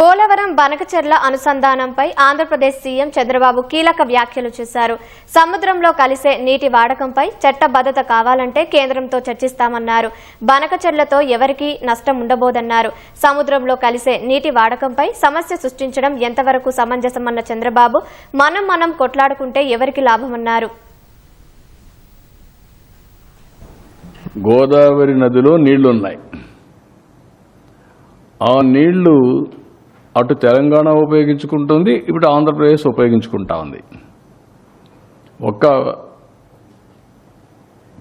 పోలవరం బనకచెర్ల అనుసంధానంపై ఆంధ్రప్రదేశ్ సీఎం చంద్రబాబు కీలక వ్యాఖ్యలు చేశారు. సముద్రంలో కలిసే నీటి వాడకంపై చట్టబద్ధత కావాలంటే కేంద్రంతో చర్చిస్తామన్నారు. బనకచెర్లతో ఎవరికీ నష్టం ఉండబోదన్నారు. సముద్రంలో కలిసే నీటి వాడకంపై సమస్య సృష్టించడం ఎంతవరకు సమంజసమన్న చంద్రబాబు మనం మనం కొట్లాడుకుంటే ఎవరికి లాభమన్నారు? గోదావరి నదిలో నీళ్ళున్నాయి. ఆ నీళ్ళు అటు తెలంగాణ ఉపయోగించుకుంటుంది ఇప్పుడు ఆంధ్రప్రదేశ్ ఉపయోగించుకుంటా ఉంది. ఒక్క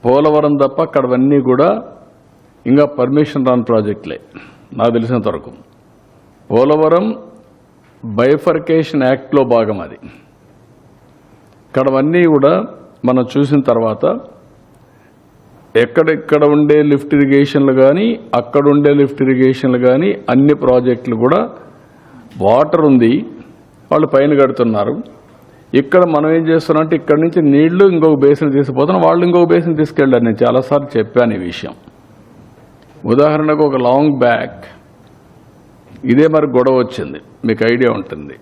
పోలవరం తప్ప అక్కడవన్నీ కూడా ఇంకా పర్మిషన్ రాని ప్రాజెక్టులే నాకు తెలిసినంత వరకు. పోలవరం బైఫర్కేషన్ యాక్ట్లో భాగం అది. ఇక్కడవన్నీ కూడా మనం చూసిన తర్వాత ఎక్కడెక్కడ ఉండే లిఫ్ట్ ఇరిగేషన్లు కానీ అక్కడ ఉండే లిఫ్ట్ ఇరిగేషన్లు కానీ అన్ని ప్రాజెక్టులు కూడా వాటర్ ఉంది వాళ్ళు పైన కడుతున్నారు. ఇక్కడ మనం ఏం చేస్తున్నాం అంటే ఇక్కడ నుంచి నీళ్ళు ఇంకొక బేసిన్ తీసుకుపోతున్నాం. వాళ్ళు ఇంకొక బేసిన్ తీసుకెళ్ళారు. నేను చాలాసార్లు చెప్పాను ఈ విషయం. ఉదాహరణకు ఒక లాంగ్ బ్యాక్ ఇదే మరి గొడవ వచ్చింది. మీకు ఐడియా ఉంటుంది.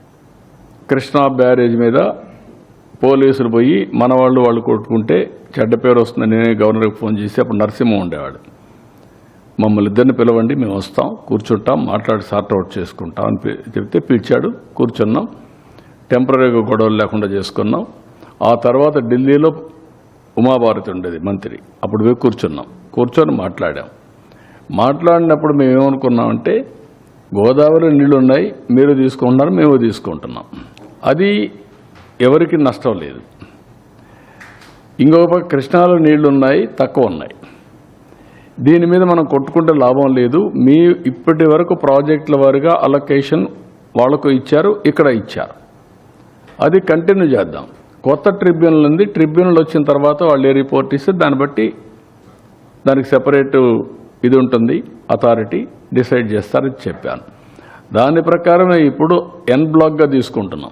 కృష్ణా బ్యారేజ్ మీద పోలీసులు పోయి మన వాళ్ళు వాళ్ళు కొట్టుకుంటే చెడ్డ పేరు వస్తుంది. నేనే గవర్నర్కి ఫోన్ చేసి అప్పుడు నరసింహ ఉండేవాడు. మమ్మల్ని ఇద్దరిని పిలవండి మేము వస్తాం కూర్చుంటాం మాట్లాడి సార్ట్ అవుట్ చేసుకుంటాం అని చెప్తే పిలిచాడు. కూర్చున్నాం. టెంపరీగా గొడవలు లేకుండా చేసుకున్నాం. ఆ తర్వాత ఢిల్లీలో ఉమాభారతి ఉండేది మంత్రి. అప్పుడు పోయి కూర్చున్నాం. కూర్చొని మాట్లాడాం. మాట్లాడినప్పుడు మేము ఏమనుకున్నామంటే గోదావరి నీళ్ళు ఉన్నాయి మీరు తీసుకుంటున్నారు మేము తీసుకుంటున్నాం. అది ఎవరికి నష్టం లేదు. ఇంకొక పక్క కృష్ణాలో నీళ్ళు ఉన్నాయి తక్కువ ఉన్నాయి. దీని మీద మనం కొట్టుకుంటే లాభం లేదు. మీ ఇప్పటి వరకు ప్రాజెక్టుల వారిగా అలొకేషన్ వాళ్ళకు ఇచ్చారు ఇక్కడ ఇచ్చారు. అది కంటిన్యూ చేద్దాం. కొత్త ట్రిబ్యునల్ ఉంది ట్రిబ్యునల్ వచ్చిన తర్వాత వాళ్ళు ఏ రిపోర్ట్ ఇస్తే దాన్ని బట్టి దానికి సెపరేట్ ఇది ఉంటుంది అథారిటీ డిసైడ్ చేస్తారని చెప్పాను. దాని ప్రకారం ఇప్పుడు ఎన్ బ్లాక్గా తీసుకుంటున్నాం.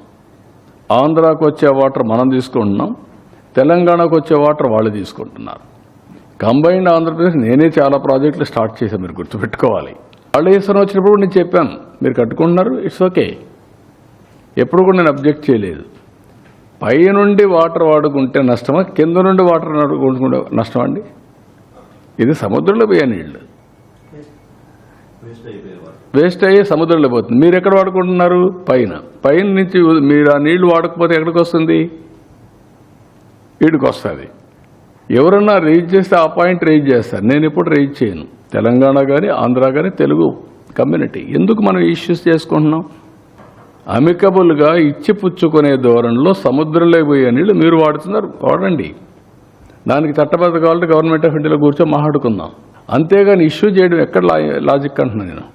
ఆంధ్రాకు వచ్చే వాటర్ మనం తీసుకుంటున్నాం తెలంగాణకు వచ్చే వాటర్ వాళ్ళు తీసుకుంటున్నారు. కంబైన్డ్ ఆంధ్రప్రదేశ్ నేనే చాలా ప్రాజెక్టులు స్టార్ట్ చేశాను మీరు గుర్తుపెట్టుకోవాలి. వాళ్ళు వేసిన వచ్చినప్పుడు నేను చెప్పాను మీరు కట్టుకుంటున్నారు ఇట్స్ ఓకే ఎప్పుడు కూడా నేను అబ్జెక్ట్ చేయలేదు. పై నుండి వాటర్ వాడుకుంటే నష్టమా కింద నుండి వాటర్ వాడుకుంటే నష్టమా అండి? ఇది సముద్రంలో పోయే నీళ్ళు. వేస్ట్ అయ్యి సముద్రంలో పోతుంది. మీరు ఎక్కడ వాడుకుంటున్నారు? పైన. పైన నుంచి మీరు ఆ నీళ్ళు వాడకపోతే ఎక్కడికి వస్తుంది? వీడికి వస్తుంది. ఎవరన్నా రేజ్ చేస్తే ఆ పాయింట్ రేజ్ చేస్తారు. నేను ఎప్పుడు రేజ్ చేయను. తెలంగాణ కానీ ఆంధ్ర కానీ తెలుగు కమ్యూనిటీ. ఎందుకు మనం ఇష్యూస్ చేసుకుంటున్నాం? అమికబుల్గా ఇచ్చి పుచ్చుకునే ధోరణిలో సముద్రంలో పోయే నీళ్ళు మీరు వాడుతున్నారు. వాడండి. దానికి చట్టబద్ధ కావాలంటే గవర్నమెంట్ ఆఫ్ ఇండియాలో కూర్చొని మాట్లాడుకుందాం. అంతేగాని ఇష్యూ చేయడం ఎక్కడ లాజిక్ అంటున్నాను నేను.